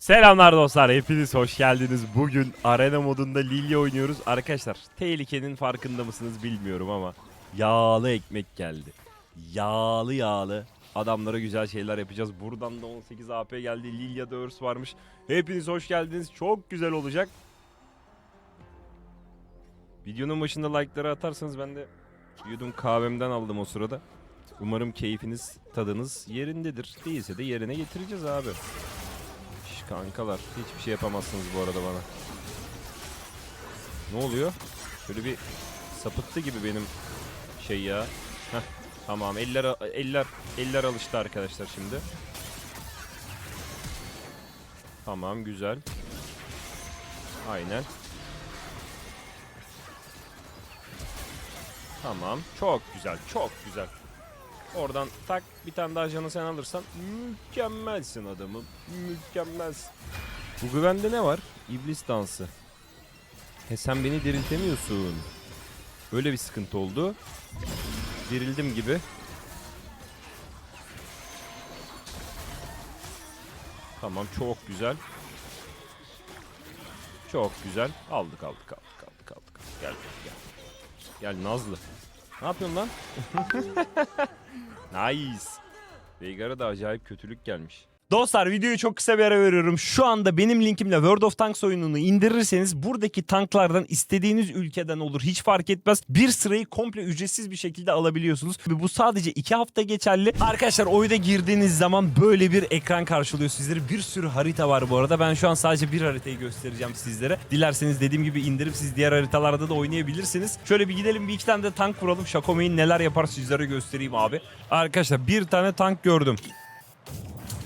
Selamlar dostlar, hepiniz hoş geldiniz. Bugün arena modunda Lilia oynuyoruz. Arkadaşlar, tehlikenin farkında mısınız bilmiyorum ama yağlı ekmek geldi. Yağlı yağlı. Adamlara güzel şeyler yapacağız. Buradan da 18 AP geldi. Lilia'da örs varmış. Hepiniz hoş geldiniz. Çok güzel olacak. Videonun başında like'ları atarsanız ben de yudum kahvemden aldım o sırada. Umarım keyfiniz, tadınız yerindedir. Değilse de yerine getireceğiz abi. Kankalar hiçbir şey yapamazsınız bu arada bana. Ne oluyor? Şöyle bir sapıttı gibi benim şey ya. Heh, tamam eller eller eller alıştı arkadaşlar şimdi. Tamam güzel. Aynen. Tamam. Çok güzel. Çok güzel. Oradan tak bir tane daha canı sen alırsan mükemmelsin adamım. Mükemmelsin. Bu güvende ne var? İblis dansı. He sen beni diriltemiyorsun. Böyle bir sıkıntı oldu. Dirildim gibi. Tamam çok güzel. Çok güzel. Aldık aldık aldık aldık aldık. Gel gel. Gel Nazlı. Ne yapıyorsun lan? Nice. Veigar'a da acayip kötülük gelmiş. Dostlar videoyu çok kısa bir ara veriyorum. Şu anda benim linkimle World of Tanks oyununu indirirseniz buradaki tanklardan istediğiniz ülkeden olur. Hiç fark etmez. Bir sırayı komple ücretsiz bir şekilde alabiliyorsunuz. Ve bu sadece 2 hafta geçerli. Arkadaşlar oyuna girdiğiniz zaman böyle bir ekran karşılıyor sizleri. Bir sürü harita var bu arada. Ben şu an sadece bir haritayı göstereceğim sizlere. Dilerseniz dediğim gibi indirip siz diğer haritalarda da oynayabilirsiniz. Şöyle bir gidelim bir iki tane de tank vuralım. Şakomeyin neler yapar sizlere göstereyim abi. Arkadaşlar bir tane tank gördüm.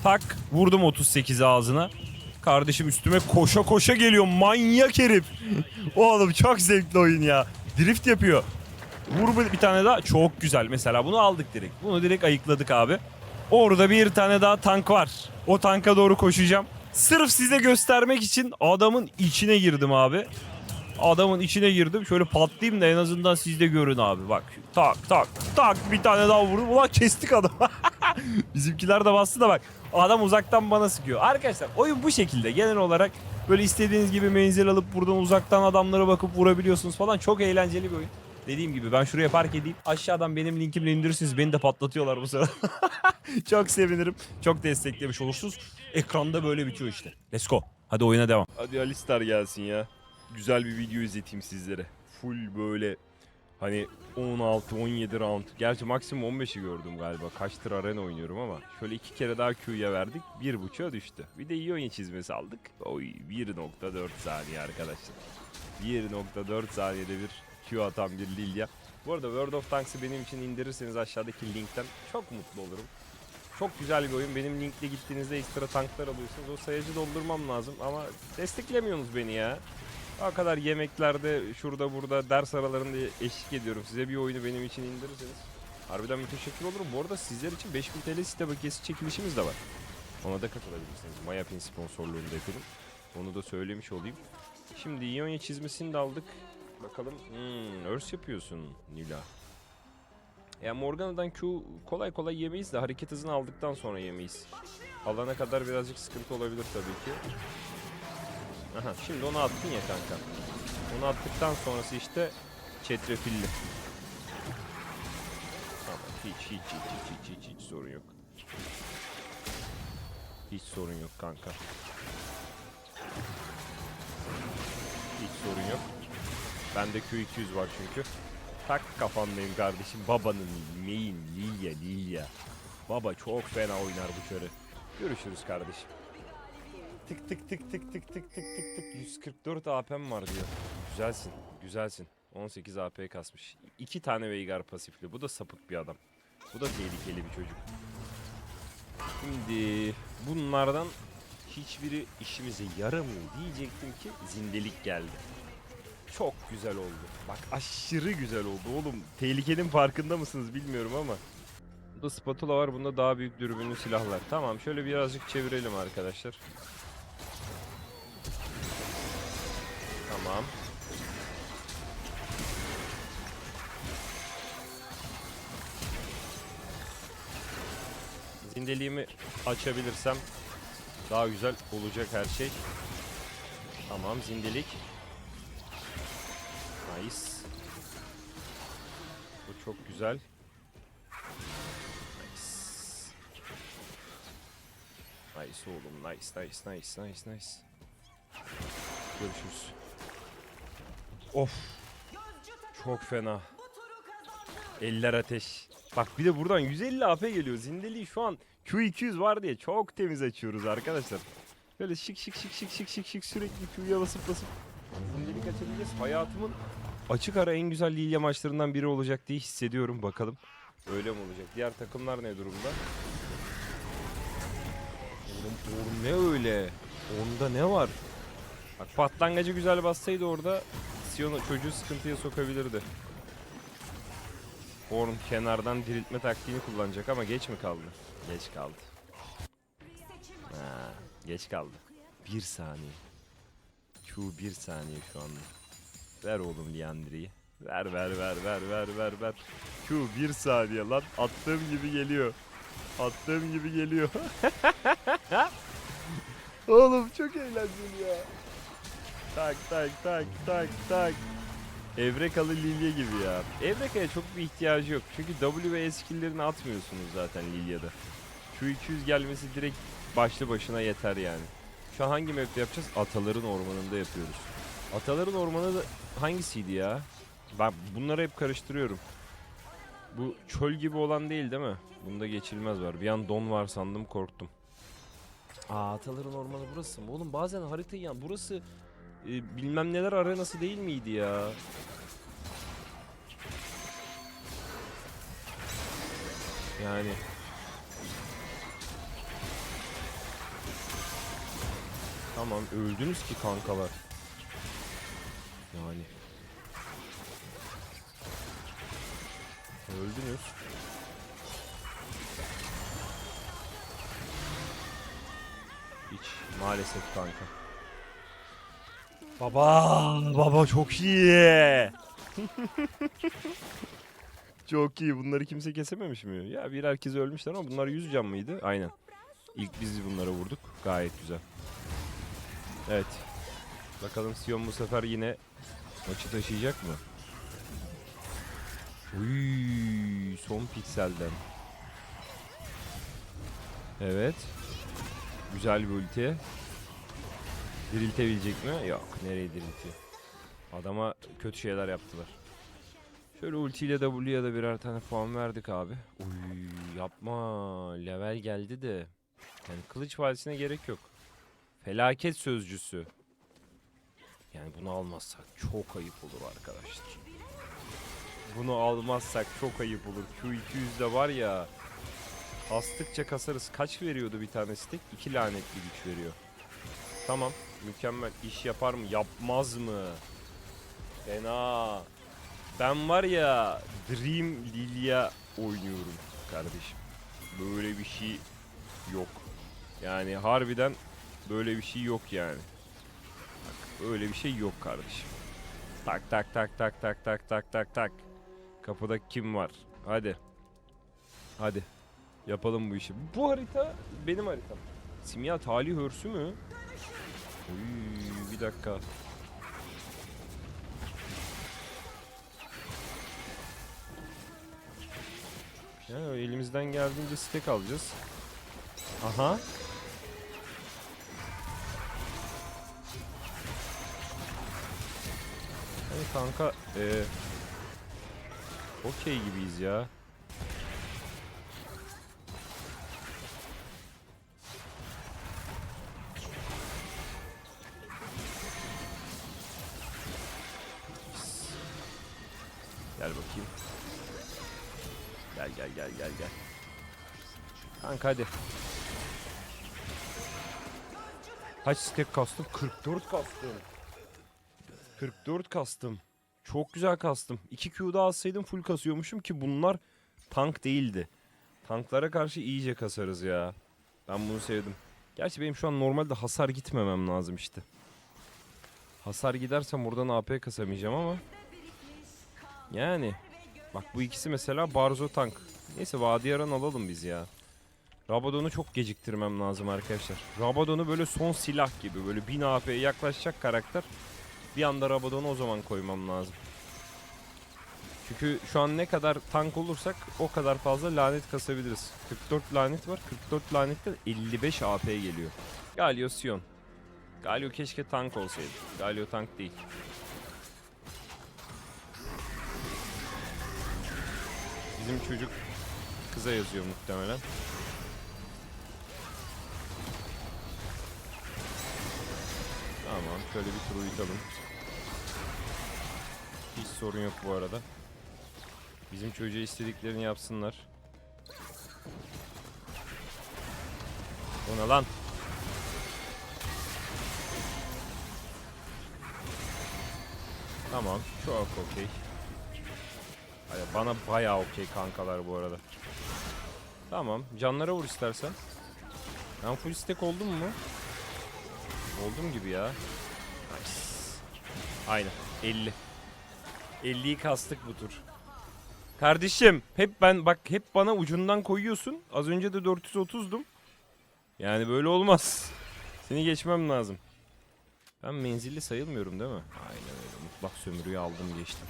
Tak vurdum 38 ağzına. Kardeşim üstüme koşa koşa geliyor manyak herif. Oğlum çok zevkli oyun ya. Drift yapıyor. Vur bir tane daha. Çok güzel. Mesela bunu aldık direkt. Bunu direkt ayıkladık abi. Orada bir tane daha tank var. O tanka doğru koşacağım. Sırf size göstermek için adamın içine girdim abi. Adamın içine girdim. Şöyle patlayayım da en azından siz de görün abi. Bak tak tak tak bir tane daha vurdum. Ulan kestik adamı. Bizimkiler de bastı da bak. Adam uzaktan bana sıkıyor. Arkadaşlar oyun bu şekilde. Genel olarak böyle istediğiniz gibi menzil alıp buradan uzaktan adamlara bakıp vurabiliyorsunuz falan. Çok eğlenceli bir oyun. Dediğim gibi ben şuraya park edeyim. Aşağıdan benim linkimle indirirsiniz. Beni de patlatıyorlar bu sırada. çok sevinirim. Çok desteklemiş olursunuz. Ekranda böyle bitiyor işte. Let's go. Hadi oyuna devam. Hadi Alistar gelsin ya. Güzel bir video izleteyim sizlere. Full böyle hani 16-17 round. Gerçi maksimum 15'i gördüm galiba. Kaçtır arena oynuyorum ama. Şöyle iki kere daha Q'ya verdik. 1.5'a düştü. Bir de Ionia çizmesi aldık. Oy 1.4 saniye arkadaşlar. 1.4 saniyede bir Q atan bir Lilia. Bu arada World of Tanks'ı benim için indirirseniz aşağıdaki linkten çok mutlu olurum. Çok güzel bir oyun. Benim linkle gittiğinizde ekstra tanklar alıyorsunuz. O sayacı doldurmam lazım ama desteklemiyorsunuz beni ya. O kadar yemeklerde şurada burada ders aralarında eşlik ediyorum. Size bir oyunu benim için indirirseniz harbiden müteşekkir olurum. Bu arada sizler için 5000 TL site bakiyesi çekilişimiz de var. Ona da katılabilirsiniz. Mayapin sponsorluğunda yapıyorum. Onu da söylemiş olayım. Şimdi Ionia çizmesini de aldık. Bakalım. Hmm, örs yapıyorsun Nila. Ya Morgana'dan Q kolay kolay yemeyiz de hareket hızını aldıktan sonra yemeyiz. Alana kadar birazcık sıkıntı olabilir tabii ki. Aha şimdi onu attın ya kanka. Onu attıktan sonrası işte çetrefilli. Tamam hiç hiç hiç hiç hiç hiç, hiç sorun yok. Hiç sorun yok kanka. Hiç sorun yok. Bende Q200 var çünkü. Tak kafandayım kardeşim. Babanın main Lilia Lilia. Baba çok fena oynar bu çarı. Görüşürüz kardeşim. Tık tık tık tık tık tık tık tık tık 144 AP'm var diyor. Güzelsin, güzelsin. 18 AP kasmış. İki tane Veigar pasifli. Bu da sapık bir adam. Bu da tehlikeli bir çocuk. Şimdi bunlardan hiçbiri işimize yaramıyor diyecektim ki zindelik geldi. Çok güzel oldu. Bak aşırı güzel oldu oğlum. Tehlikenin farkında mısınız bilmiyorum ama. Bunda spatula var. Bunda daha büyük dürbünlü silahlar. Tamam şöyle birazcık çevirelim arkadaşlar. Tamam. Zindeliğimi açabilirsem Daha güzel olacak her şey. Tamam zindelik. Nice. Bu çok güzel. Nice. Nice oğlum. Nice, nice, nice, nice, nice. Görüşürüz. Of. Çok fena. Eller ateş. Bak bir de buradan 150 AP geliyor. Zindeliği şu an Q200 var diye çok temiz açıyoruz arkadaşlar. Böyle şık şık şık şık şık şık şık sürekli Q'ya basıp basıp zindelik açabileceğiz. Hayatımın açık ara en güzel Lilia maçlarından biri olacak diye hissediyorum. Bakalım öyle mi olacak? Diğer takımlar ne durumda? Oğlum, oğlum ne öyle? Onda ne var? Bak patlangacı güzel bassaydı orada Sion çocuğu sıkıntıya sokabilirdi. Orm kenardan diriltme taktiğini kullanacak ama geç mi kaldı? Geç kaldı. Ha, geç kaldı. Bir saniye. Q bir saniye şu anda. Ver oğlum Liandri'yi. Ver ver ver ver ver ver ver. Q bir saniye lan. Attığım gibi geliyor. Attığım gibi geliyor. oğlum çok eğlenceli ya. Tak tak tak tak tak. Evrekalı Lilia gibi ya. Evreka'ya çok bir ihtiyacı yok. Çünkü W ve skill'lerini atmıyorsunuz zaten Lilia'da. Şu 200 gelmesi direkt başlı başına yeter yani. Şu an hangi map'te yapacağız? Ataların ormanında yapıyoruz. Ataların ormanı da hangisiydi ya? Ben bunları hep karıştırıyorum. Bu çöl gibi olan değil değil mi? Bunda geçilmez var. Bir an don var sandım korktum. Aa Ataların ormanı burası mı? Oğlum bazen haritayı ya burası e, bilmem neler arenası değil miydi ya? Yani Tamam öldünüz ki kankalar. Yani Öldünüz. Hiç maalesef kanka. Baba, baba çok iyi. çok iyi. Bunları kimse kesememiş mi? Ya bir herkes ölmüşler ama bunlar 100 can mıydı? Aynen. İlk biz bunlara vurduk. Gayet güzel. Evet. Bakalım Sion bu sefer yine maçı taşıyacak mı? Uy, son pikselden. Evet. Güzel bir ulti. Diriltebilecek mi? Yok. Nereye diriltiyor? Adama kötü şeyler yaptılar. Şöyle ultiyle W'ya da birer tane puan verdik abi. Uy yapma. Level geldi de. Yani kılıç vadisine gerek yok. Felaket sözcüsü. Yani bunu almazsak çok ayıp olur arkadaşlar. Bunu almazsak çok ayıp olur. Q200'de var ya. Astıkça kasarız. Kaç veriyordu bir tane stick? İki lanetli güç veriyor. Tamam. Mükemmel. İş yapar mı? Yapmaz mı? Fena. Ben var ya Dream Lilia oynuyorum kardeşim. Böyle bir şey yok. Yani harbiden böyle bir şey yok yani. Bak, öyle bir şey yok kardeşim. Tak tak tak tak tak tak tak tak tak. Kapıda kim var? Hadi. Hadi. Yapalım bu işi. Bu harita benim haritam. Simya Talih Hörsü mü? Uy, bir dakika. Ya elimizden geldiğince stack alacağız. Aha. Hani kanka eee Okey gibiyiz ya. Gel bakayım. Gel gel gel gel gel. Kanka hadi. Kaç stack kastım? 44 kastım. 44 kastım. Çok güzel kastım. 2 Q'da alsaydım full kasıyormuşum ki bunlar tank değildi. Tanklara karşı iyice kasarız ya. Ben bunu sevdim. Gerçi benim şu an normalde hasar gitmemem lazım işte. Hasar gidersem oradan AP kasamayacağım ama. Yani. Bak bu ikisi mesela Barzo tank. Neyse Vadiyaran alalım biz ya. Rabadon'u çok geciktirmem lazım arkadaşlar. Rabadon'u böyle son silah gibi böyle 1000 AP'ye yaklaşacak karakter. Bir anda Rabadon'u o zaman koymam lazım. Çünkü şu an ne kadar tank olursak o kadar fazla lanet kasabiliriz. 44 lanet var. 44 lanetten 55 AP geliyor. Galio Sion. Galio keşke tank olsaydı. Galio tank değil. Bizim çocuk kıza yazıyor muhtemelen. Tamam şöyle bir tur uyutalım. Hiç sorun yok bu arada. Bizim çocuğa istediklerini yapsınlar. O ne lan? Tamam çok okey. Hayır, bana bayağı okey kankalar bu arada. Tamam canlara vur istersen. Ben full stack oldum mu? Oldum gibi ya. Nice. Aynen 50. 50'yi kastık bu tur. Kardeşim hep ben bak hep bana ucundan koyuyorsun. Az önce de 430'dum. Yani böyle olmaz. Seni geçmem lazım. Ben menzilli sayılmıyorum değil mi? Aynen öyle. Mutlak sömürüyü aldım geçtim.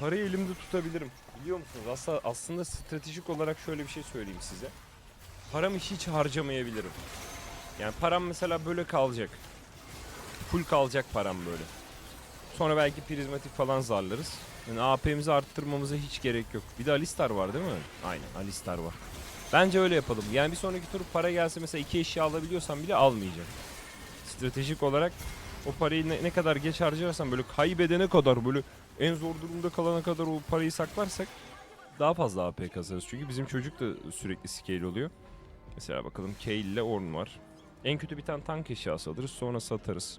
Parayı elimde tutabilirim. Biliyor musunuz? Aslında, aslında stratejik olarak şöyle bir şey söyleyeyim size. Paramı hiç harcamayabilirim. Yani param mesela böyle kalacak. Full kalacak param böyle. Sonra belki prizmatik falan zarlarız. Yani AP'mizi arttırmamıza hiç gerek yok. Bir de Alistar var değil mi? Aynen Alistar var. Bence öyle yapalım. Yani bir sonraki tur para gelse mesela iki eşya alabiliyorsam bile almayacağım. Stratejik olarak o parayı ne, ne kadar geç harcarsan böyle kaybedene kadar böyle en zor durumda kalana kadar o parayı saklarsak daha fazla AP kazanırız. Çünkü bizim çocuk da sürekli scale oluyor. Mesela bakalım Kale ile Ornn var. En kötü bir tane tank eşyası alırız sonra satarız.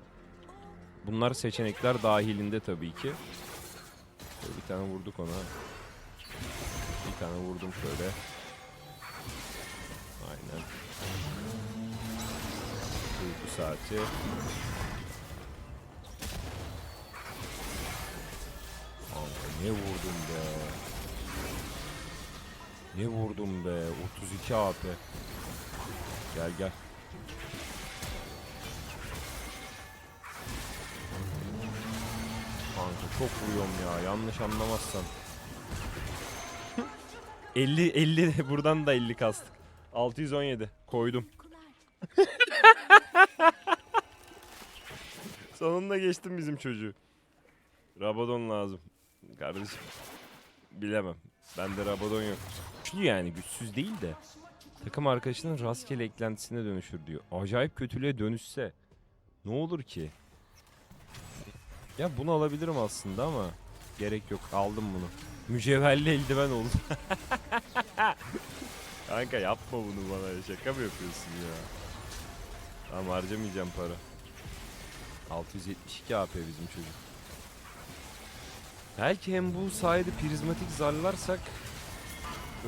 Bunlar seçenekler dahilinde tabii ki. Şöyle bir tane vurduk ona. Bir tane vurdum şöyle. Aynen. Uyku saati. Ne vurdum be. Ne vurdum be. 32 AP. Gel gel. Kanka çok vuruyorum ya. Yanlış anlamazsan. 50 50 de buradan da 50 kastık. 617 koydum. Sonunda geçtim bizim çocuğu. Rabadon lazım. Kardeşim. Bilemem. Bende Rabadon yok. Güçlü yani güçsüz değil de. Takım arkadaşının rastgele eklentisine dönüşür diyor. Acayip kötülüğe dönüşse ne olur ki? Ya bunu alabilirim aslında ama gerek yok. Aldım bunu. Mücevherli eldiven oldu. Kanka yapma bunu bana. Şaka mı yapıyorsun ya? Tamam harcamayacağım para. 672 AP bizim çocuk. Belki hem bu sayede prizmatik zarlarsak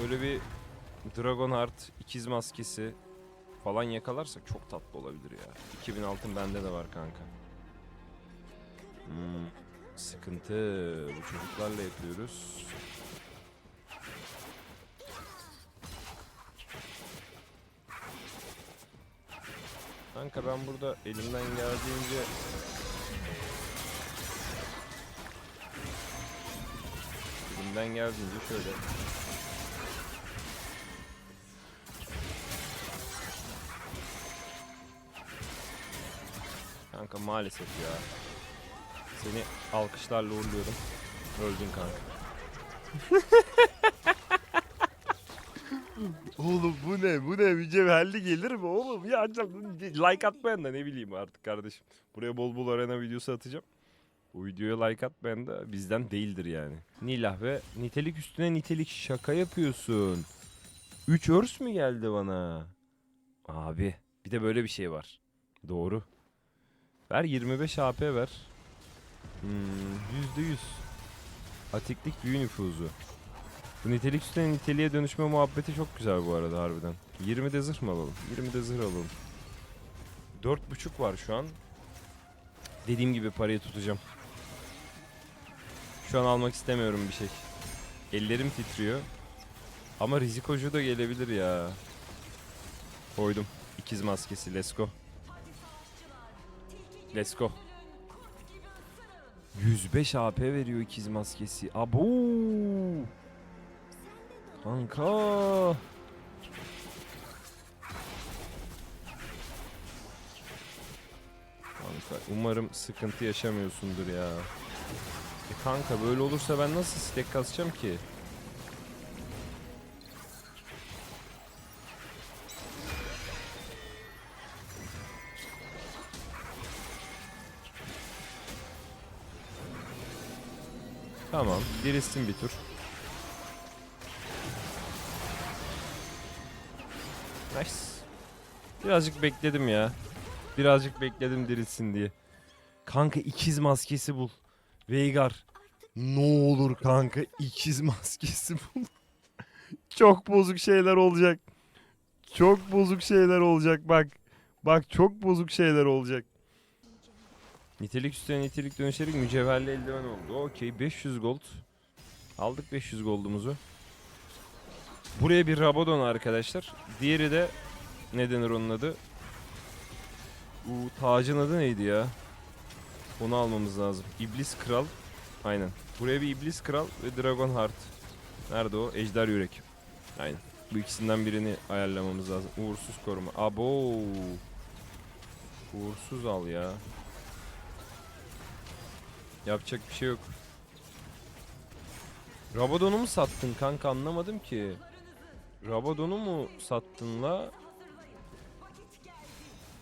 böyle bir Dragon Heart ikiz maskesi falan yakalarsak çok tatlı olabilir ya. 2000 altın bende de var kanka. Hmm, sıkıntı. Bu çocuklarla yapıyoruz. Kanka ben burada elimden geldiğince elimden geldiğince şöyle Kanka maalesef ya. Seni alkışlarla uğurluyorum. Öldün kanka. oğlum bu ne? Bu ne? Mücevherli gelir mi oğlum? Ya like atmayan da ne bileyim artık kardeşim. Buraya bol bol arena videosu atacağım. Bu videoya like atmayan da bizden değildir yani. Nilah ve nitelik üstüne nitelik şaka yapıyorsun. 3 örs mü geldi bana? Abi bir de böyle bir şey var. Doğru. Ver 25 AP ver. Hmm, %100. Atiklik büyü nüfuzu. Bu nitelik üstüne niteliğe dönüşme muhabbeti çok güzel bu arada harbiden. 20 de zırh mı alalım? 20 de zırh alalım. 4.5 var şu an. Dediğim gibi parayı tutacağım. Şu an almak istemiyorum bir şey. Ellerim titriyor. Ama rizikocu da gelebilir ya. Koydum. İkiz maskesi. Let's go. Let's go. 105 AP veriyor ikiz maskesi. Abo. Kanka. Kanka umarım sıkıntı yaşamıyorsundur ya. E kanka böyle olursa ben nasıl stack kasacağım ki? Tamam, dirilsin bir tur. Nice. Birazcık bekledim ya. Birazcık bekledim dirilsin diye. Kanka ikiz maskesi bul. Veigar. Ne olur kanka ikiz maskesi bul. çok bozuk şeyler olacak. Çok bozuk şeyler olacak bak. Bak çok bozuk şeyler olacak. Nitelik üstüne nitelik dönüşerek mücevherli eldiven oldu. Okey 500 gold. Aldık 500 goldumuzu. Buraya bir Rabadon arkadaşlar. Diğeri de ne denir onun adı? Bu tacın adı neydi ya? Onu almamız lazım. İblis Kral. Aynen. Buraya bir İblis Kral ve Dragon Heart. Nerede o? Ejder Yürek. Aynen. Bu ikisinden birini ayarlamamız lazım. Uğursuz koruma. Abo. Uğursuz al ya. Yapacak bir şey yok. Rabadon'u mu sattın kanka anlamadım ki. Rabadon'u mu sattın la?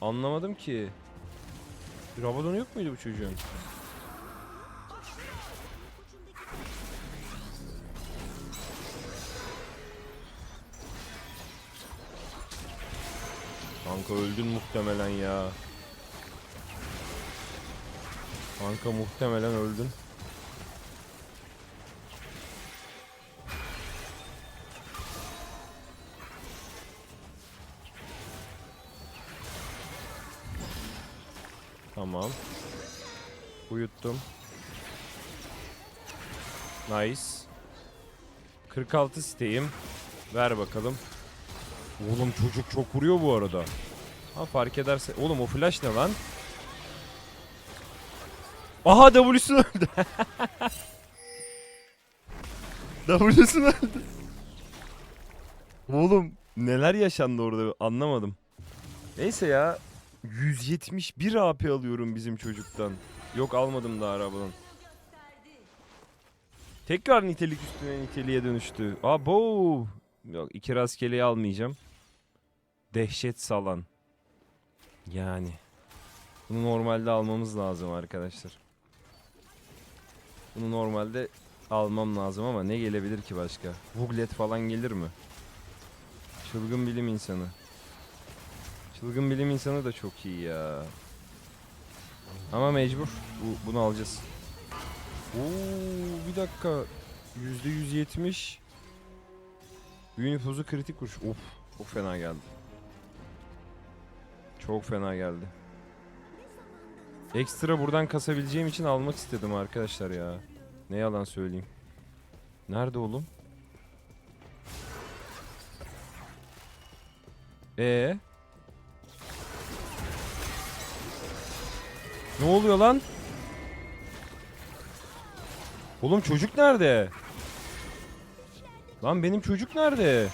Anlamadım ki. Rabadon'u yok muydu bu çocuğun? Kanka öldün muhtemelen ya. Kanka muhtemelen öldün. Uyuttum. Nice. 46 siteyim. Ver bakalım. Oğlum çocuk çok vuruyor bu arada. Ha fark ederse. Oğlum o flash ne lan? Aha W'su öldü. W'su öldü. Oğlum neler yaşandı orada anlamadım. Neyse ya 171 AP alıyorum bizim çocuktan. Yok almadım daha arabadan. Tekrar nitelik üstüne niteliğe dönüştü. Abo. Yok iki rastgeleyi almayacağım. Dehşet salan. Yani. Bunu normalde almamız lazım arkadaşlar. Bunu normalde almam lazım ama ne gelebilir ki başka? Wuglet falan gelir mi? Çılgın bilim insanı. Çılgın bilim insanı da çok iyi ya. Ama mecbur. Bu, bunu alacağız. Oo, bir dakika. %170. Büyü nüfuzu kritik vuruş. Of. Çok fena geldi. Çok fena geldi. Ekstra buradan kasabileceğim için almak istedim arkadaşlar ya. Ne yalan söyleyeyim. Nerede oğlum? Ee? Ne oluyor lan? Oğlum çocuk nerede? Lan benim çocuk nerede?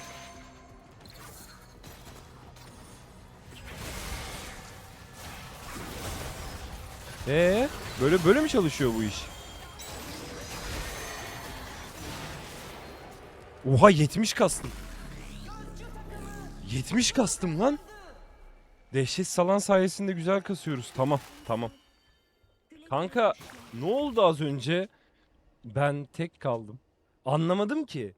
Ee, böyle böyle mi çalışıyor bu iş? Oha 70 kastım. 70 kastım lan. Dehşet salan sayesinde güzel kasıyoruz. Tamam, tamam. Kanka ne oldu az önce? Ben tek kaldım. Anlamadım ki.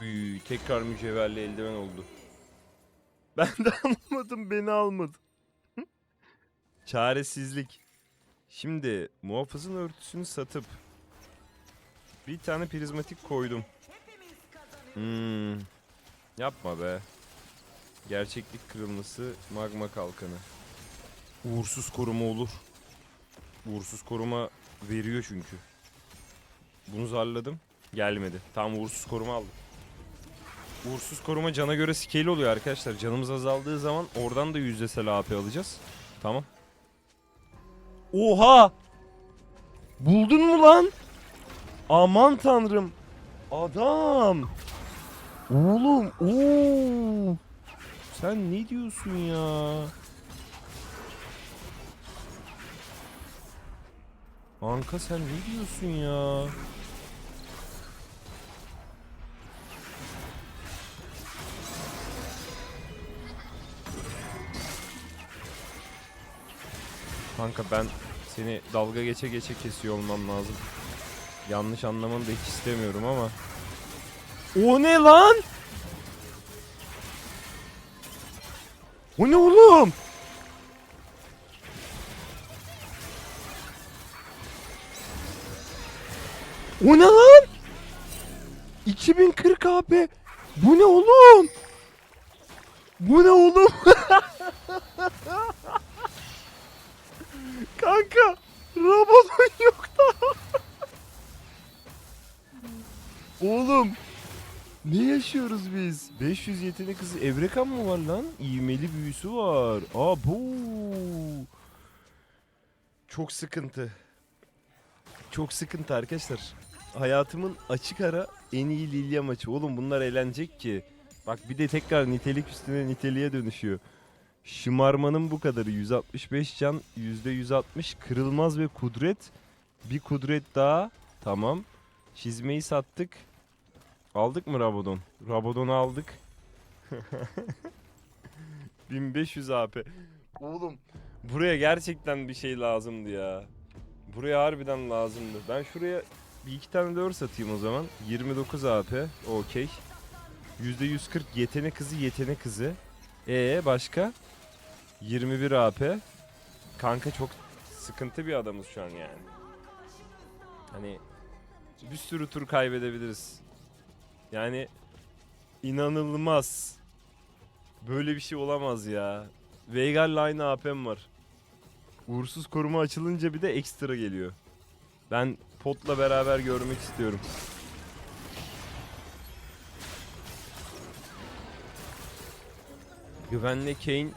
Üy, tekrar mücevherli eldiven oldu. Ben de anlamadım beni almadı. Çaresizlik. Şimdi muhafızın örtüsünü satıp bir tane prizmatik koydum. Hmm. Yapma be. Gerçeklik kırılması magma kalkanı. Uğursuz koruma olur. Uğursuz koruma veriyor çünkü. Bunu zarladım. Gelmedi. Tam uğursuz koruma aldım. Uğursuz koruma cana göre scale oluyor arkadaşlar. Canımız azaldığı zaman oradan da yüzdesel AP alacağız. Tamam. Oha! Buldun mu lan? Aman tanrım. Adam. Oğlum. Oo. Sen ne diyorsun ya? Anka sen ne diyorsun ya? Kanka ben seni dalga geçe geçe kesiyor olmam lazım. Yanlış anlamanı da hiç istemiyorum ama. O ne lan? O ne oğlum? O ne lan? 2040 AP. Bu ne oğlum? Bu ne oğlum? Kanka, Rabadon yok da. oğlum, ne yaşıyoruz biz? 500 yetenek hızı Evrekan mı var lan? İğmeli büyüsü var. Aa bu. Çok sıkıntı. Çok sıkıntı arkadaşlar. Hayatımın açık ara en iyi Lilia maçı. Oğlum bunlar eğlenecek ki. Bak bir de tekrar nitelik üstüne niteliğe dönüşüyor. Şımarmanın bu kadarı 165 can %160 kırılmaz ve kudret. Bir kudret daha. Tamam. Çizmeyi sattık. Aldık mı Rabadon? Rabadon'u aldık. 1500 AP. Oğlum buraya gerçekten bir şey lazımdı ya. Buraya harbiden lazımdı. Ben şuraya bir iki tane de örs atayım o zaman. 29 AP. Okey. %140 yetenek hızı yetenek hızı. Ee başka? 21 AP. Kanka çok sıkıntı bir adamız şu an yani. Hani bir sürü tur kaybedebiliriz. Yani inanılmaz. Böyle bir şey olamaz ya. Veigar'la aynı AP'm var. Uğursuz koruma açılınca bir de ekstra geliyor. Ben potla beraber görmek istiyorum. Güvenle Kane.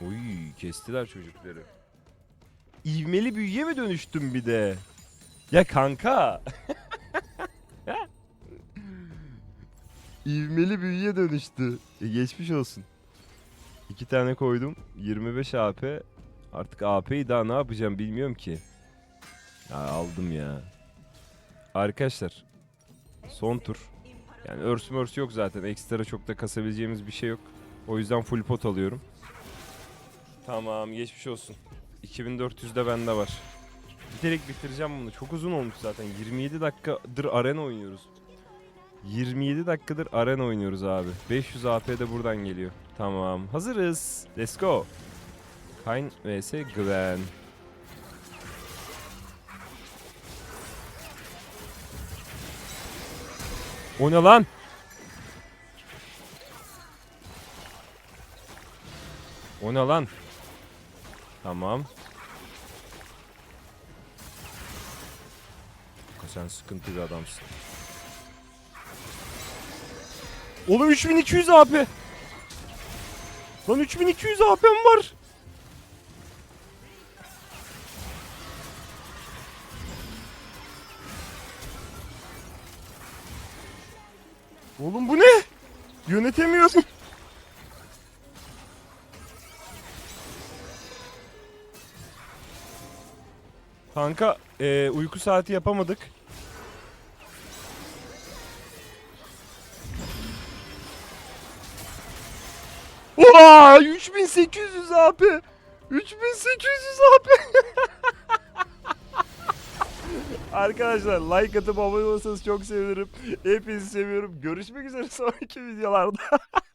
Oy kestiler çocukları. İvmeli büyüye mi dönüştüm bir de? Ya kanka. İvmeli büyüye dönüştü. E, geçmiş olsun. İki tane koydum. 25 AP. Artık AP'yi daha ne yapacağım bilmiyorum ki. Ya aldım ya. Arkadaşlar. Son tur. Yani örs mörs yok zaten. Ekstra çok da kasabileceğimiz bir şey yok. O yüzden full pot alıyorum. Tamam geçmiş olsun. 2400'de bende var. Biterek bitireceğim bunu. Çok uzun olmuş zaten. 27 dakikadır arena oynuyoruz. 27 dakikadır arena oynuyoruz abi. 500 AP de buradan geliyor. Tamam. Hazırız. Let's go. Kayn vs Gwen. O ne lan? O ne lan? Tamam. Sen sıkıntı bir adamsın. Oğlum 3200 AP. Lan 3200 AP'm var. Oğlum bu ne? Yönetemiyorum. Kanka eee, uyku saati yapamadık. Oha 3800 AP. 3800 AP. Arkadaşlar like atıp abone olursanız çok sevinirim. Hepinizi seviyorum. Görüşmek üzere sonraki videolarda.